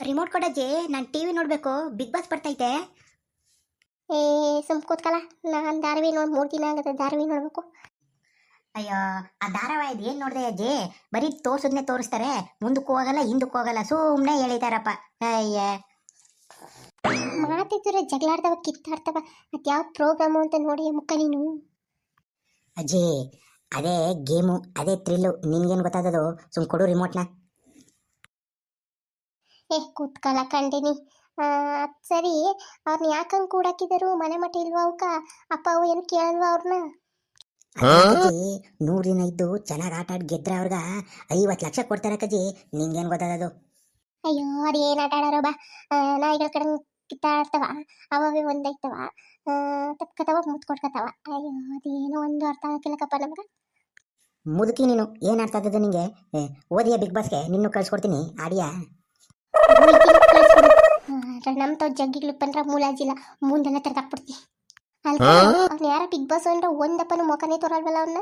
Remote ಕೊಡಜ್ಜಿ ನಾನು T V ನೋಡಬೇಕು. ಬಿಗ್ ಬಾಸ್ ಬರ್ತೈತೆ. ಏ ಸುಮ್ ಕೂತ್ಕಲ್ಲ ನಾನು ಧಾರಾವಾಹಿ ನೋಡಿ ಮೂರು ದಿನ ಆಗುತ್ತೆ ಧಾರಾವಾಹಿ ನೋಡಬೇಕು. ಅಯ್ಯೋ ಆ ಧಾರಾವಾಹಿದು ಏನು ನೋಡಿದೆ ಅಜ್ಜಿ? ಬರೀ ತೋರ್ಸೋದನ್ನೇ ತೋರಿಸ್ತಾರೆ. ಮುಂದಕ್ಕೆ ಹೋಗಲ್ಲ ಹಿಂದಕ್ಕೆ ಹೋಗಲ್ಲ. ಸುಮ್ಮನೆ ಹೇಳಿದಾರಪ್ಪ. ಅಯ್ಯ. ಮಾತಿದ್ರೆ ಜಗಳಾಡ್ದವ ಕಿತ್ತಾಡ್ತವ ಮತ್ತೆ ಯಾವ ಪ್ರೋಗ್ರಾಮು ಅಂತ ನೋಡಿ ಮುಖ ನೀನು. ಅಜ್ಜಿ ಅದೇ ಗೇಮು ಅದೇ ಥ್ರಿಲ್ಲು ನಿನ್ಗೇನು ಗೊತ್ತಾದದು? ಸುಮ್ ಕೊಡು ರಿಮೋಟ್ನ ಏ ಕೂತ್ಕಲ ಕಂಡಿನಿ ಸರಿ. ಅವ್ರನ್ನ ಯಾಕಂಗ್ ಕೂಡಾಕಿದರು? ಮನೆ ಮಠ ಇಲ್ವಾ ಅವಕ್ಕ ಅಪ್ಪ ಅವು ಏನು ಕೇಳಲ್ವಾ ಅವ್ರನ್ನ ನೂರು ದಿನ ಇದ್ದು ಚೆನ್ನಾಗಿ ಆಟ ಆಡಿ ಗೆದ್ರೆ ಅವ್ರಗ ಐವತ್ತು ಲಕ್ಷ ಕೊಡ್ತಾರೆ ಕಜಿ ನಿಂಗೇನ್ ಗೊತ್ತದದು? ಅಯ್ಯೋ ಅದು ಏನು ಆಟ ಆಡಾರೋ ಬಾ. ನಾ ನಾಯಿಗಳ ಕಡೆ ಕಿತ್ತಾಡ್ತವ. ಅವೇ ಒಂದೈತವ ತಪ್ಕತವ ಮುತ್ ಕೊಡ್ಕತವ ಅಯ್ಯೋ ಅದೇನೋ ಒಂದು ಅರ್ಥ ಆಗಿಲ್ಲಕ್ಕಪ್ಪ ನಮ್ಗೆ. ಮುದುಕಿ ನೀನು ಏನು ಆಡ್ತಾ ಇದ್ದದ್ದು ನಿಂಗೆ? ಏ, ಓದಿಯ ಬಿಗ್ ಬಾಸ್ಗೆ? ನಿನ್ನೂ ಕಳ್ಸ್ಕೊಡ್ತೀನಿ. ಆಡಿಯಾ? ನಮ್ಮ ತಾವ್ ಜಗ್ಗಿಗಳು ಬಂದ್ರ ಮೂಲಾಜಿಲ್ಲ ಮುಂದೆಲ್ಲ ತೆರೆದಾಕ್ಬಿಡ್ತಿ. ಅಲ್ಲ ಅವ್ನ ಯಾರ ಬಿಗ್ ಬಾಸ್ ಅಂದ್ರೆ ಒಂದಪ್ಪನ ಮುಖನೇ ತೋರಲ್ವಲ್ಲ ಅವನ್ನ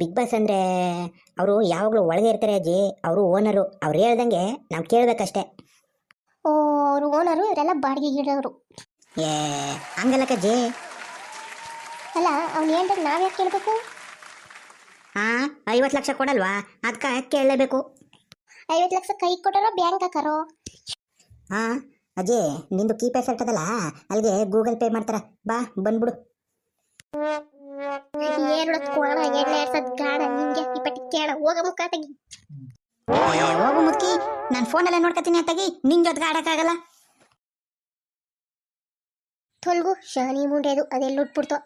ಬಿಗ್ ಬಾಸ್ ಅಂದ್ರೆ ಅವರು ಯಾವಾಗಲೂ ಒಳಗೆ ಇರ್ತಾರೆ ಅಜ್ಜಿ. ಅವರು ಓನರು ಅವ್ರು ಹೇಳ್ದಂಗೆ ನಾವು ಕೇಳಬೇಕಷ್ಟೇ. ಓ ಅವ್ರು ಓನರು ಇವರೆಲ್ಲ ಬಾಡಿಗೆ ಗಿಡವರು ಏ ಹಂಗಲ್ಲ ಕಜ್ಜಿ ಅಲ್ಲ ಅವ್ನು ಹೇಳ್ದಾಗ ನಾವ್ಯಾಕೆ ಕೇಳಬೇಕು? ಹಾಂ ಐವತ್ತು ಲಕ್ಷ ಕೊಡಲ್ವಾ? ಅದಕ್ಕೆ ಕೇಳಲೇಬೇಕು? ಐವತ್ತು ಲಕ್ಷ ಕೈ ಕೊಟ್ಟರೋ ಬ್ಯಾಂಕ್ ಹಾಕಾರೋ? ಹಾ ಅಜ್ಜಿ ನಿಂದು ಕೀಪ್ಯಾಡ್ ಸೆಟ್ ಅದಲ್ಲ ಅಲ್ಲಿಗೆ ಗೂಗಲ್ ಪೇ ಮಾಡ್ತಾರ. ಬಾ ಬಂದ್ಬಿಡು. ಏರ್ಳತ್ ಕೋಣ ಎಣ್ಣೆ ಎರ್ಸದ್ ಗಾಣ ನಿಂಗೆ ಈ ಪಟ್ಟಿ ಕೇಳ ಹೋಗ ಮುಖ ತೆಗಿ. ಹೋಗು ಮುದುಕಿ ನಾನು ಫೋನಲ್ಲೇ ನೋಡ್ಕೊತೀನಿ ತೆಗಿ ನಿನ್ ಜೊತೆಗೆ ಆಡಕ್ಕಾಗಲ್ಲ. ತೊಲ್ಗು ಶಾನಿ ಮುಂಡೆದು ಅದೆಲ್ಲ ಉಟ್ಬಿಡ್ತು.